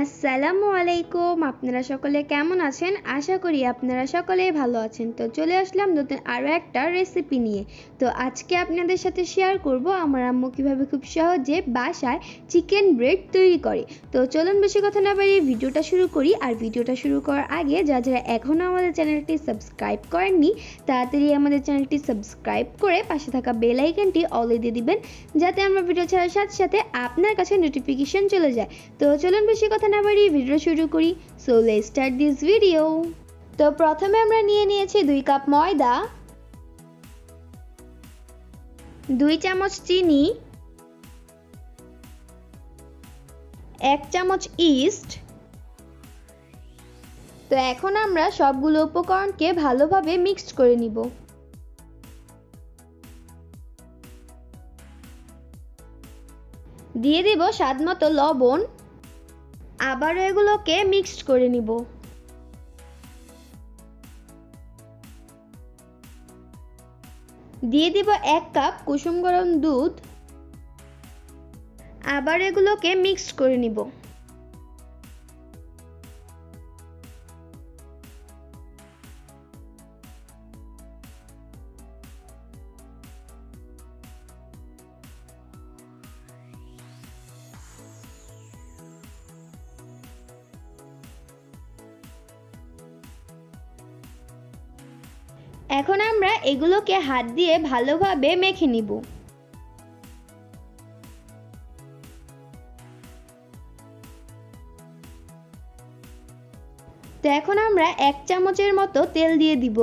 আসসালামু আলাইকুম, আপনারা সকলে কেমন আছেন? আশা করি আপনারা সকলেই ভালো আছেন। তো চলে আসলাম নতুন আরও একটা রেসিপি নিয়ে। তো আজকে আপনাদের সাথে শেয়ার করব আমার আম্মু কীভাবে খুব সহজে বাসায় চিকেন ব্রেড তৈরি করে। তো চলুন বেশি কথা না বাড়িয়ে ভিডিওটা শুরু করি। আর ভিডিওটা শুরু করার আগে যা যারা এখনও আমাদের চ্যানেলটি সাবস্ক্রাইব করেননি, তাড়াতাড়ি আমাদের চ্যানেলটি সাবস্ক্রাইব করে পাশে থাকা বেল আইকনটি অলে দিয়ে দিবেন, যাতে আমরা ভিডিও ছাড়ার সাথে সাথে আপনার কাছে নোটিফিকেশন চলে যায়। তো চলুন বেশি কথা না বাড়িয়ে ভিডিও শুরু করি। So let start this video তো প্রথমে আমরা নিয়ে নিয়েছি দুই কাপ ময়দা, দুই চামচ চিনি, এক চামচ ইস্ট। তো এখন আমরা সবগুলো উপকরণকে ভালোভাবে মিক্সড করে নিব। দিয়ে দিব স্বাদ মতো লবণ। আবারও এগুলোকে মিক্সড করে নিব। দিয়ে দিব এক কাপ কুসুম গরম দুধ। আবার এগুলোকে মিক্সড করে নিব। এখন আমরা এগুলোকে হাত দিয়ে ভালোভাবে মেখে নিব। তো এখন আমরা এক চামচের মতো তেল দিয়ে দিব।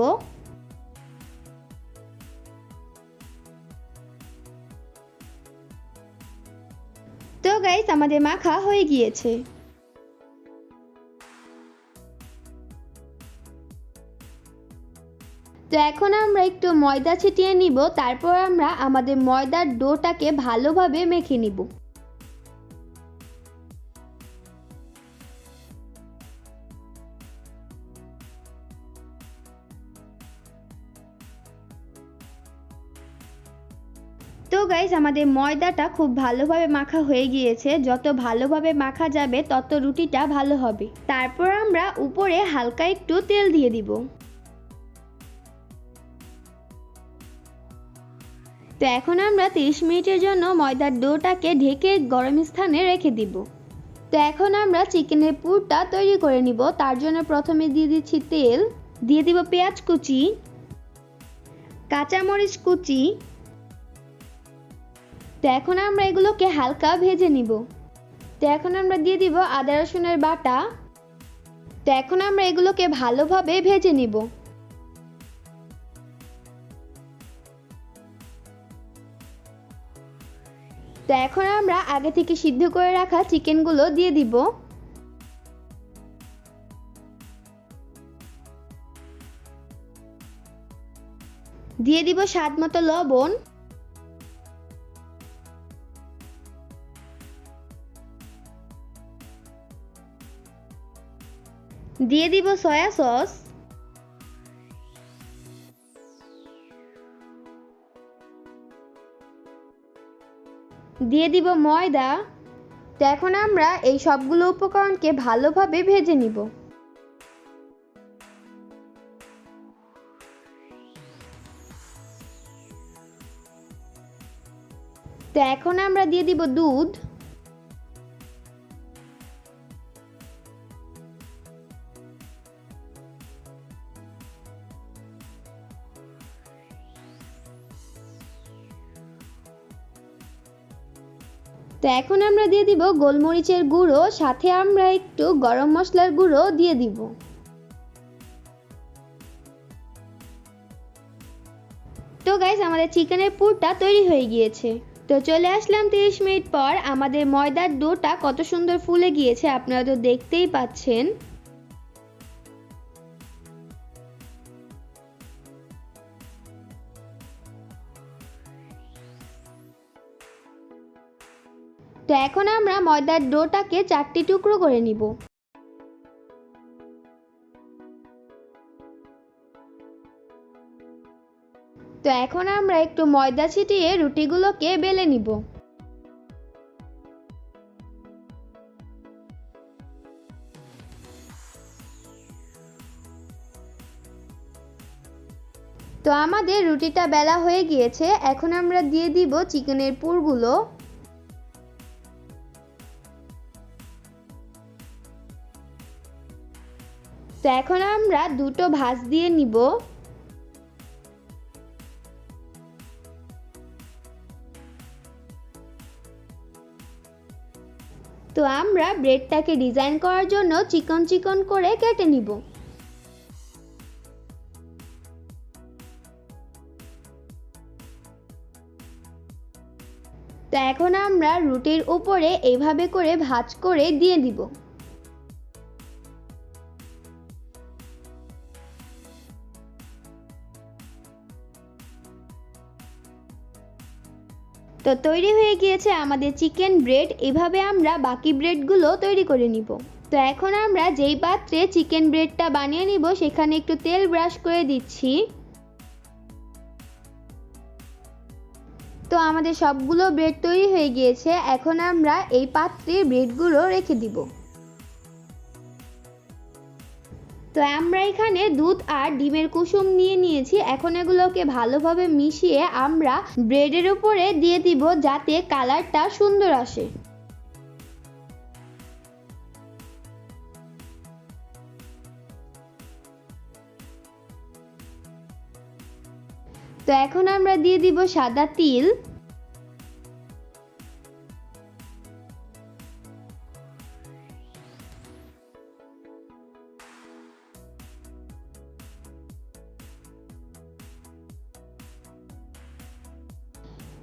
তো গাইস আমাদের মাখা হয়ে গিয়েছে। তো এখন আমরা একটু ময়দা ছিটিয়ে নিব, তারপর আমরা আমাদের ময়দার ডোটাকে ভালোভাবে মেখে নিব। তো গাইজ আমাদের ময়দাটা খুব ভালোভাবে মাখা হয়ে গিয়েছে। যত ভালোভাবে মাখা যাবে, তত রুটিটা ভালো হবে। তারপর আমরা উপরে হালকা একটু তেল দিয়ে দিব। তো এখন আমরা 30 মিনিটের জন্য ময়দার ডোটাকে ঢেকে গরম স্থানে রেখে দিব। তো এখন আমরা চিকেনের পুরটা তৈরি করে নিব। তার জন্য প্রথমে দিয়ে দিচ্ছি তেল। দিয়ে দিব পেঁয়াজ কুচি, কাঁচামরিচ কুচি। তো এখন আমরা এগুলোকে হালকা ভেজে নিব। তো এখন আমরা দিয়ে দিব আদা রসুনের বাটা। তো এখন আমরা এগুলোকে ভালোভাবে ভেজে নিব। তো এখন আমরা আগে থেকে সিদ্ধ করে রাখা চিকেনগুলো দিয়ে দিব। দিয়ে দিব স্বাদ মতো লবণ। দিয়ে দিব সয়া সস। দিয়ে দিব ময়দা। তো এখন আমরা এই সবগুলো উপকরণকে ভালোভাবে ভেজে নিব। তো এখন আমরা দিয়ে দিব দুধ। তো এখন আমরা দিয়ে দিব গোলমরিচের গুঁড়ো, সাথে আমরা একটু গরম মশলার গুঁড়ো দিয়ে দিব। তো গাইজ আমাদের চিকেনের পুরটা তৈরি হয়ে গিয়েছে। তো চলে আসলাম তিরিশ মিনিট পর, আমাদের ময়দার ডোটা কত সুন্দর ফুলে গিয়েছে, আপনারা তো দেখতেই পাচ্ছেন। তো এখন আমরা ময়দার ডোটাকে চারটি টুকরো করে নিব। তো এখন আমরা একটু ময়দা ছিটিয়ে রুটিগুলোকে বেলে নিব। তো আমাদের রুটিটা বেলা হয়ে গিয়েছে, এখন আমরা দিয়ে দিব চিকেনের পুরগুলো। তো এখন আমরা দুটো ভাজ দিয়ে নিব। তো আমরা ব্রেডটাকে ডিজাইন করার জন্য চিকন চিকন করে কেটে নিব। তো এখন আমরা রুটির উপরে এইভাবে করে ভাঁজ করে দিয়ে দিব। তো তৈরি হয়ে গিয়েছে আমাদের চিকেন ব্রেড। এভাবে আমরা বাকি ব্রেডগুলো তৈরি করে নিব। তো এখন আমরা যেই পাত্রে চিকেন ব্রেডটা বানিয়ে নিব, সেখানে একটু তেল ব্রাশ করে দিচ্ছি। তো আমাদের সবগুলো ব্রেড তৈরি হয়ে গিয়েছে। এখন আমরা এই পাত্রে ব্রেডগুলো রেখে দিব। তো আমরা এখানে দুধ আর ডিমের কুসুম নিয়ে নিয়েছি। এখন এগুলোকে ভালোভাবে মিশিয়ে আমরা ব্রেডের উপরে দিয়ে দিব যাতে কালারটা সুন্দর আসে। তো এখন আমরা দিয়ে দিব সাদা তিল।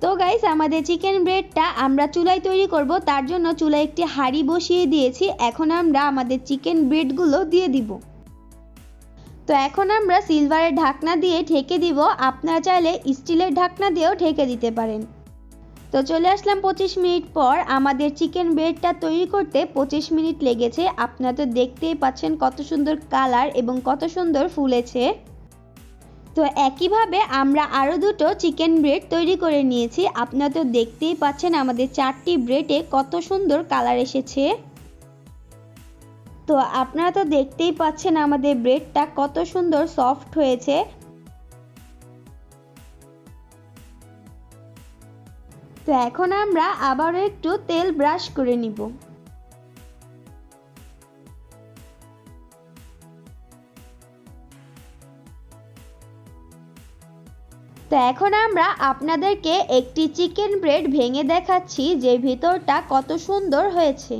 তো গাইস আমাদের চিকেন ব্রেডটা আমরা চুলায় তৈরি করব, তার জন্য চুলায় একটি হাঁড়ি বসিয়ে দিয়েছি। এখন আমরা আমাদের চিকেন ব্রেডগুলো দিয়ে দিব। তো এখন আমরা সিলভারের ঢাকনা দিয়ে ঢেকে দিব, আপনারা চাইলে স্টিলের ঢাকনা দিয়েও ঢেকে দিতে পারেন। তো চলে আসলাম পঁচিশ মিনিট পর, আমাদের চিকেন ব্রেডটা তৈরি করতে পঁচিশ মিনিট লেগেছে। আপনারা তো দেখতেই পাচ্ছেন কত সুন্দর কালার এবং কত সুন্দর ফুলেছে। তো একইভাবে আমরা আরও দুটো চিকেন ব্রেড তৈরি করে নিয়েছি। আপনারা তো দেখতেই পাচ্ছেন আমাদের চারটি ব্রেডে কত সুন্দর কালার এসেছে। তো আপনারা তো দেখতেই পাচ্ছেন আমাদের ব্রেডটা কত সুন্দর সফট হয়েছে। তো এখন আমরা আবারও একটু তেল ব্রাশ করে নিব। তো এখন আমরা আপনাদেরকে একটি চিকেন ব্রেড ভেঙে দেখাচ্ছি যে ভিতরটা কত সুন্দর হয়েছে।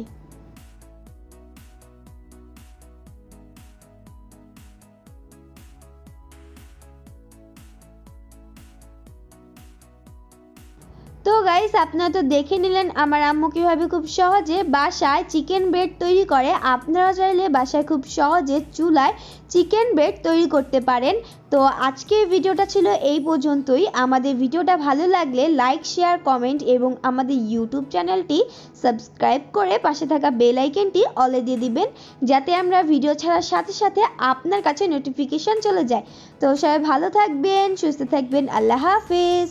তো গাইস আপনারা তো দেখে নিলেন, আমার আম্মু কীভাবে খুব সহজে বাসায় চিকেন ব্রেড তৈরি করে। আপনারা চাইলে বাসায় খুব সহজে চুলায় চিকেন ব্রেড তৈরি করতে পারেন। তো আজকের ভিডিওটা ছিল এই পর্যন্তই। আমাদের ভিডিওটা ভালো লাগলে লাইক শেয়ার কমেন্ট এবং আমাদের ইউটিউব চ্যানেলটি সাবস্ক্রাইব করে পাশে থাকা বেল আইকনটি অলে দিয়ে দিবেন, যাতে আমরা ভিডিও ছাড়ার সাথে সাথে আপনার কাছে নোটিফিকেশন চলে যায়। তো সবাই ভালো থাকবেন, সুস্থ থাকবেন, আল্লাহ হাফেজ।